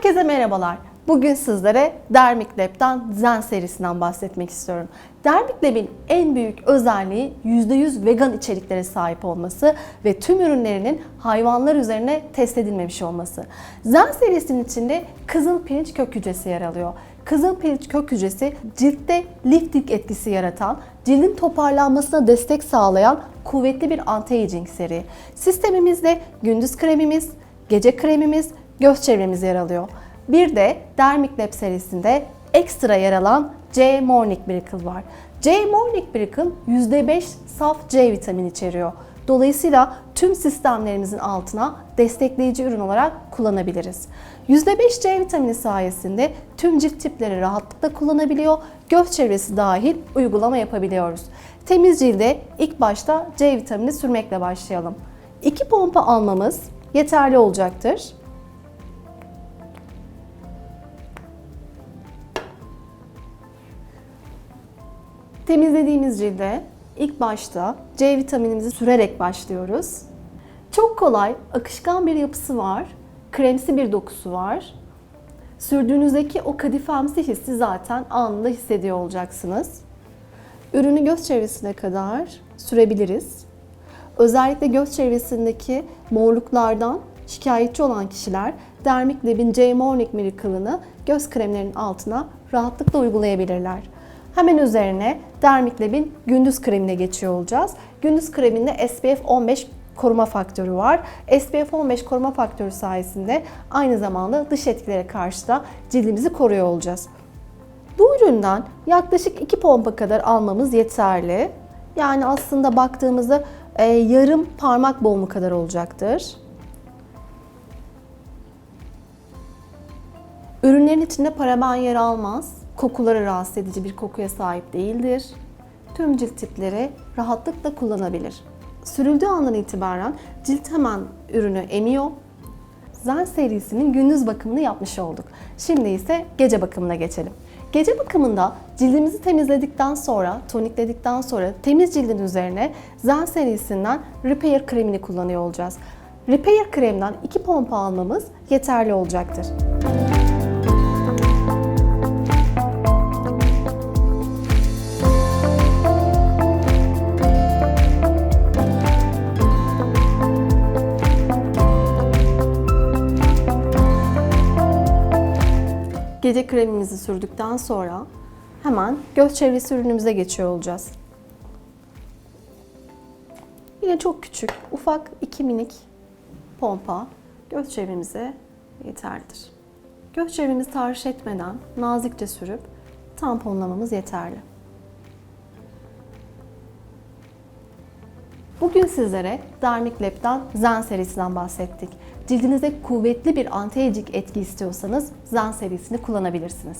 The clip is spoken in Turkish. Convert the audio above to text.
Herkese merhabalar. Bugün sizlere Dermiklab'dan Zen serisinden bahsetmek istiyorum. Dermiklab'in en büyük özelliği %100 vegan içeriklere sahip olması ve tüm ürünlerinin hayvanlar üzerine test edilmemiş olması. Zen serisinin içinde kızıl pirinç kök hücresi yer alıyor. Kızıl pirinç kök hücresi ciltte lifting etkisi yaratan, cildin toparlanmasına destek sağlayan kuvvetli bir anti-aging seri. Sistemimizde gündüz kremimiz, gece kremimiz, göz çevremiz yer alıyor. Bir de Dermic serisinde ekstra yer alan C Morning Miracle var. C Morning Miracle %5 saf C vitamini içeriyor. Dolayısıyla tüm sistemlerimizin altına destekleyici ürün olarak kullanabiliriz. %5 C vitamini sayesinde tüm cilt tipleri rahatlıkla kullanabiliyor, göz çevresi dahil uygulama yapabiliyoruz. Temiz cilde ilk başta C vitamini sürmekle başlayalım. 2 pompa almamız yeterli olacaktır. Temizlediğimiz cilde ilk başta C vitaminimizi sürerek başlıyoruz. Çok kolay, akışkan bir yapısı var. Kremsi bir dokusu var. Sürdüğünüzdeki o kadifemsi hissi zaten anında hissediyor olacaksınız. Ürünü göz çevresine kadar sürebiliriz. Özellikle göz çevresindeki morluklardan şikayetçi olan kişiler Dermic Lab'in J Morning Miracle'ını göz kremlerinin altına rahatlıkla uygulayabilirler. Hemen üzerine Dermic Lab'in gündüz kremine geçiyor olacağız. Gündüz kreminde SPF 15 koruma faktörü var. SPF 15 koruma faktörü sayesinde aynı zamanda dış etkilere karşı da cildimizi koruyor olacağız. Bu üründen yaklaşık 2 pompa kadar almamız yeterli. Yani aslında baktığımızda e, yarım parmak boğumu kadar olacaktır. Ürünlerin içinde paraben yer almaz. Kokuları rahatsız edici bir kokuya sahip değildir. Tüm cilt tipleri rahatlıkla kullanabilir. Sürüldüğü andan itibaren cilt hemen ürünü emiyor. Zen serisinin gündüz bakımını yapmış olduk. Şimdi ise gece bakımına geçelim. Gece bakımında cildimizi temizledikten sonra, tonikledikten sonra temiz cildin üzerine Zen serisinden Repair kremini kullanıyor olacağız. Repair kremden 2 pompa almamız yeterli olacaktır. Gece kremimizi sürdükten sonra hemen göz çevresi ürünümüze geçiyor olacağız. Yine çok küçük, ufak iki minik pompa göz çevremize yeterlidir. Göz çevremizi tahriş etmeden nazikçe sürüp tamponlamamız yeterli. Bugün sizlere Dermic Lab'dan Zen serisinden bahsettik. Cildinize kuvvetli bir anti-aging etki istiyorsanız Zen serisini kullanabilirsiniz.